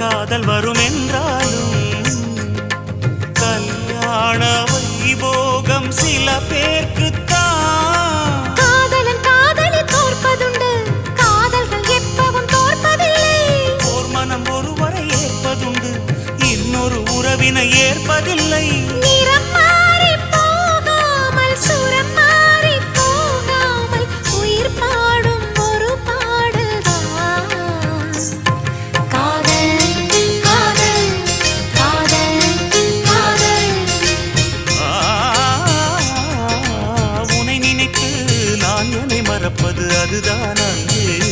காதல் வரும் என்றாலும் கல்யாண வைபோகம் சில பேர்க்கு காதலன் காதலை தோற்பதுண்டு காதல்கள் எப்பவும் தோற்பதில்லை. ஓர் மனம் ஒருவரை ஏற்பதுண்டு இன்னொரு உறவினை ஏற்பதில்லை. நான் என்னை மறப்பது அதுதான் அன்பே